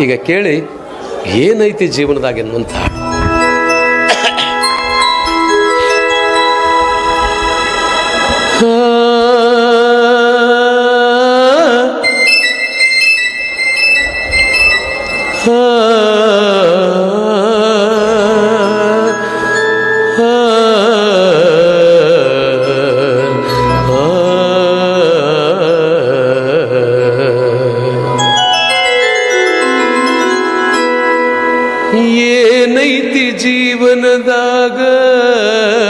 ಈಗ ಕೇಳಿ ಏನೈತಿ ಜೀವನದಾಗ ಎನ್ನುವಂಥ ಜೀವನದಾಗ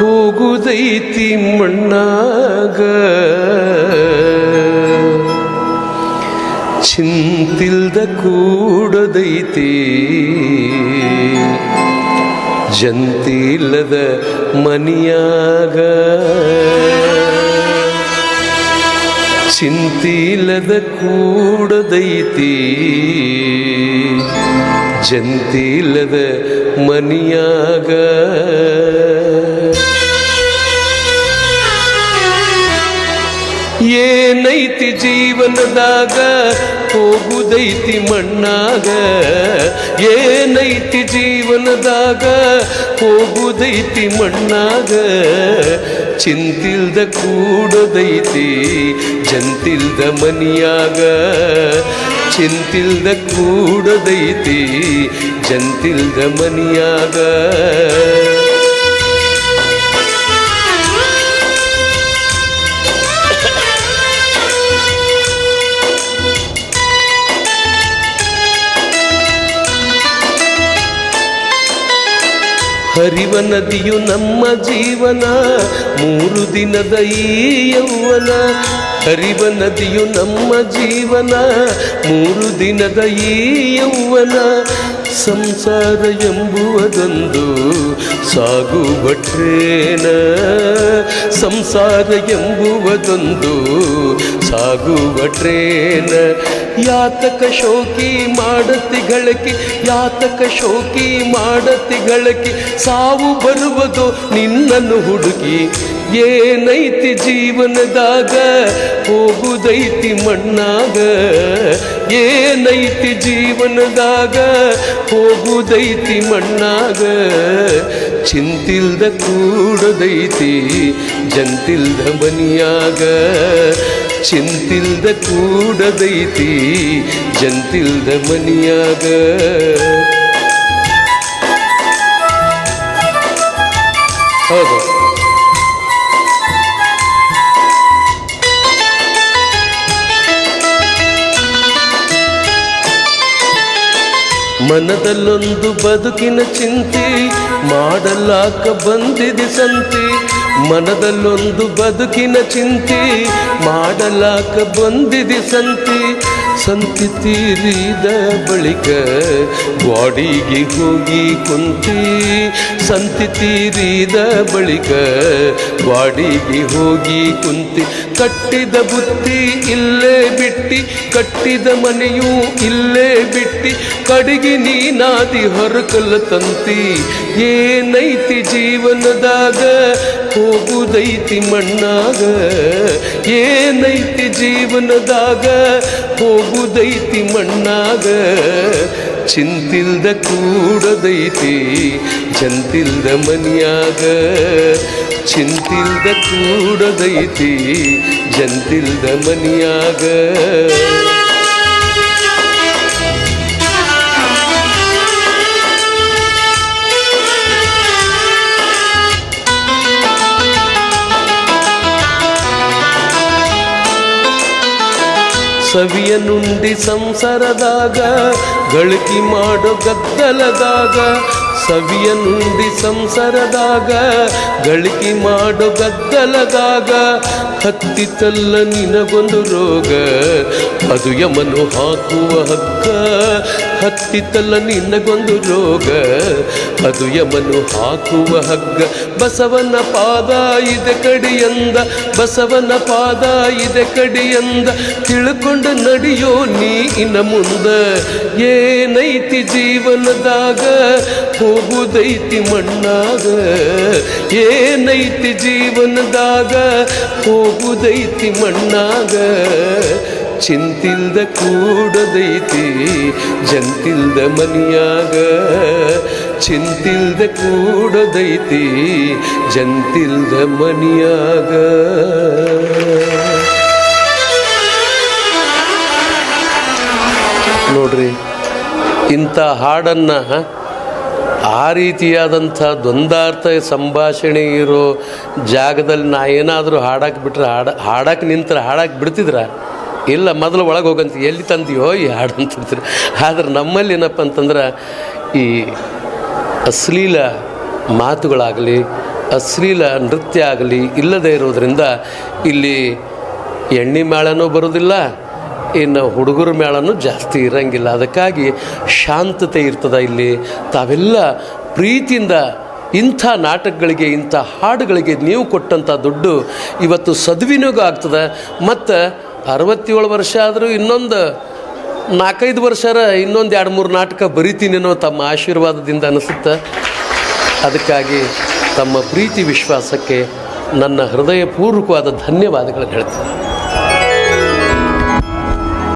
ಹೋಗುದೈತಿ ಮಣ್ಣಾಗ ಚಿಂತಿಲ್ದ ಕೂಡದೈತಿ ಜಂತಿಲ್ಲದ ಮನಿಯಾಗ ಚಿಂತಿಲ್ಲದ ಕೂಡದೈತಿ ಜಂತಿಲ್ಲದ ಮನಿಯಾಗ ಏನೈತಿ ಜೀವನದಾಗ ಹೋಗುದೈತಿ ಮಣ್ಣಾಗ ಏನೈತಿ ಜೀವನದಾಗ ಹೋಗುದೈತಿ ಮಣ್ಣಾಗ ಚಿಂತಿಲ್ದ ಕೂಡದೈತಿ ಜಂತಿಲ್ದ ಮನಿಯಾಗ. ಚಿಂತಿಲ್ದ ಕೂಡದೈತಿ ಜಂತಿಲ್ದ ಮನಿಯಾಗ. ಹರಿವ ನದಿಯು ನಮ್ಮ ಜೀವನ, ಮೂರು ದಿನದ ಈ ಯೌವನ. ಹರಿವ ನದಿಯು ನಮ್ಮ ಜೀವನ, ಮೂರು ದಿನದ ಈ ಯೌವನ. ಸಂಸಾರ ಎಂಬುವುದೊಂದು ಸಾಗುವ ಟ್ರೇನ ಸಂಸಾರ ಎಂಬುವುದೊಂದು ಸಾಗುವ ಟ್ರೇನ ಯಾತಕ ಶೋಕಿ ಮಾಡತಿ ಗಳಕಿ ಯಾತಕ ಶೋಕಿ ಮಾಡತಿ ಗಳಕಿ ಸಾವು ಬರುವುದು ನಿನ್ನನ್ನು ಹುಡುಗಿ ಏನೈತಿ ಜೀವನದಾಗ, ಹೋಗುದೈತಿ ಮಣ್ಣಾಗ. ಏನೈತಿ ಜೀವನದಾಗ, ಹೋಗುದೈತಿ ಮಣ್ಣಾಗ. ಚಿಂತಿಲ್ದ ಕೂಡದೈತಿ ಜಂತಿಲ್ದ ಮನಿಯಾಗ. ಚಿಂತಿಲ್ದ ಕೂಡದೈತಿ ಜಂತಿಲ್ದ ಮನಿಯಾಗ. ಹೌದು. ಮನದಲ್ಲೊಂದು ಬದುಕಿನ ಚಿಂತೆ ಮಾಡಲಾಕ ಬಂದಿದೆ ಸಂತೆ. ಮನದಲ್ಲೊಂದು ಬದುಕಿನ ಚಿಂತೆ ಮಾಡಲಾಕ ಬಂದಿದೆ ಸಂತೆ. ಸಂತಿ ತೀರಿದ ಬಳಿಕ ಬಾಡಿಗೆ ಹೋಗಿ ಕುಂತಿ. ಸಂತಿ ತೀರಿದ ಬಳಿಕ ಬಾಡಿಗೆ ಹೋಗಿ ಕುಂತಿ. ಕಟ್ಟಿದ ಬುತ್ತಿ ಇಲ್ಲೇ ಬಿಟ್ಟಿ, ಕಟ್ಟಿದ ಮನೆಯೂ ಇಲ್ಲೇ ಕಡಿಗೆ ನೀನಾದಿ ಹೊರಕಲ್ಲ ತಂತಿ ಏನೈತಿ ಜೀವನದಾಗ ಹೋಗುದೈತಿ ಮಣ್ಣಾಗ ಏನೈತಿ ಜೀವನದಾಗ ಹೋಗುದೈತಿ ಮಣ್ಣಾಗ ಚಿಂತಿಲ್ದ ಕೂಡದೈತಿ ಜಂತಿಲ್ದ ಮನಿಯಾಗ ಚಿಂತಿಲ್ದ ಕೂಡದೈತಿ ಜಂತಿಲ್ದ ಮನಿಯಾಗ ಸವಿಯ ನುಂಡಿ ಸಂಸಾರದಾಗ, ಗಳಿಕೆ ಮಾಡೋ ಗದ್ದಲದಾಗ, ಸವಿಯ ನುಂಡಿ ಸಂಸಾರದಾಗ, ಗಳಿಕೆ ಮಾಡೋ ಗದ್ದಲದಾಗ ಹತ್ತಿತಲ್ಲ ನಿನಗೊಂದು ರೋಗ, ಅದು ಯಮನು ಹಾಕುವ ಹಗ್ಗ ಹತ್ತಿತಲ್ಲ ನಿನ್ನಗೊಂದು ರೋಗ. ಅದು ಯಮನು ಹಾಕುವ ಹಗ್ಗ. ಬಸವನ ಪಾದ ಇದೆ ಕಡಿಯಂದ ಬಸವನ ಪಾದ ಇದೆ ಕಡಿಯಂದ ತಿಳ್ಕೊಂಡು ನಡೆಯೋ ನೀ ಇನ್ನ ಮುಂದ. ಏನೈತಿ ಜೀವನದಾಗ? ಹೋಗುದೈತಿ ಮಣ್ಣಾಗ. ಏನೈತಿ ಜೀವನದಾಗ? ಹೋಗುದೈತಿ ಮಣ್ಣಾಗ. ಚಿಂತಿಲ್ದ ಕೂಡದೈತಿ, ಜಂತಿಲ್ದ ಮನಿಯಾಗ. ಚಿಂತಿಲ್ದ ಕೂಡದೈತಿ, ಜಂತಿಲ್ದ ಮನಿಯಾಗ. ನೋಡ್ರಿ, ಇಂಥ ಹಾಡನ್ನು ಆ ರೀತಿಯಾದಂಥ ದ್ವಂದಾರ್ಥ ಸಂಭಾಷಣೆ ಇರೋ ಜಾಗದಲ್ಲಿ ನಾ ಏನಾದರೂ ಹಾಡಕ್ಕೆ ಬಿಟ್ರೆ ಹಾಡ ಹಾಡಕ್ಕೆ ನಿಂತರೆ ಹಾಡಕ್ಕೆ ಬಿಡ್ತಿದ್ರ? ಇಲ್ಲ, ಮೊದಲು ಒಳಗೆ ಹೋಗಂತ ಎಲ್ಲಿ ತಂದೆಯೋ ಈ ಹಾಡು ಅಂತಿರ್ತಾರೆ ಆದ್ರೆ ನಮ್ಮಲ್ಲಿ ಏನಪ್ಪ ಅಂತಂದ್ರೆ, ಈ ಅಶ್ಲೀಲ ಮಾತುಗಳಾಗಲಿ, ಅಶ್ಲೀಲ ನೃತ್ಯ ಆಗಲಿ ಇಲ್ಲದೇ ಇರೋದ್ರಿಂದ ಇಲ್ಲಿ ಎಣ್ಣೆ ಮೇಳನೂ ಬರೋದಿಲ್ಲ, ಇನ್ನು ಹುಡುಗರ ಮೇಳನೂ ಜಾಸ್ತಿ ಇರಂಗಿಲ್ಲ. ಅದಕ್ಕಾಗಿ ಶಾಂತತೆ ಇರ್ತದೆ ಇಲ್ಲಿ. ತಾವೆಲ್ಲ ಪ್ರೀತಿಯಿಂದ ಇಂಥ ನಾಟಕಗಳಿಗೆ, ಇಂಥ ಹಾಡುಗಳಿಗೆ ನೀವು ಕೊಟ್ಟಂಥ ದುಡ್ಡು ಇವತ್ತು ಸದ್ವಿನಿಯೋಗ ಆಗ್ತದೆ. ಮತ್ತು ಅರವತ್ತೇಳು ವರ್ಷ ಆದರೂ ಇನ್ನೊಂದು ನಾಲ್ಕೈದು ವರ್ಷರ ಇನ್ನೊಂದು ಎರಡು ಮೂರು ನಾಟಕ ಬರಿತೀನಿ ಅನ್ನೋ ತಮ್ಮ ಆಶೀರ್ವಾದದಿಂದ ಅನಿಸುತ್ತೆ. ಅದಕ್ಕಾಗಿ ತಮ್ಮ ಪ್ರೀತಿ ವಿಶ್ವಾಸಕ್ಕೆ ನನ್ನ ಹೃದಯಪೂರ್ವಕವಾದ ಧನ್ಯವಾದಗಳನ್ನು ಹೇಳ್ತೀನಿ.